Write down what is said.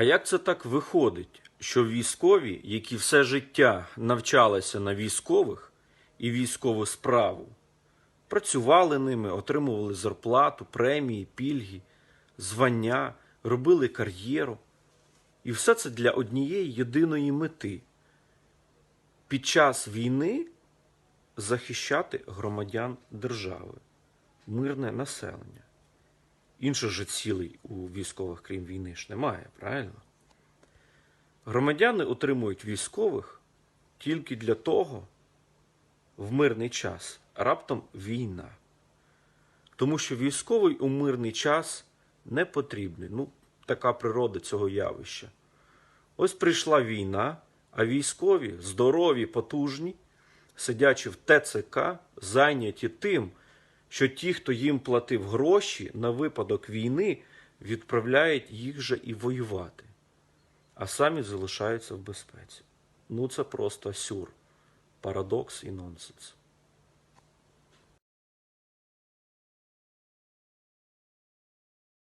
А як це так виходить, що військові, які все життя навчалися на військових і військову справу, працювали ними, отримували зарплату, премії, пільги, звання, робили кар'єру. І все це для однієї єдиної мети під час війни захищати громадян держави, мирне населення. Інших же цілей у військових, крім війни, ж немає, правильно? Громадяни отримують військових тільки для того, в мирний час, раптом війна. Тому що військовий у мирний час не потрібний. Ну, така природа цього явища. Ось прийшла війна, а військові, здорові, потужні, сидячи в ТЦК, зайняті тим, що ті, хто їм платив гроші на випадок війни, відправляють їх же і воювати, а самі залишаються в безпеці. Ну це просто сюр, парадокс і нонсенс.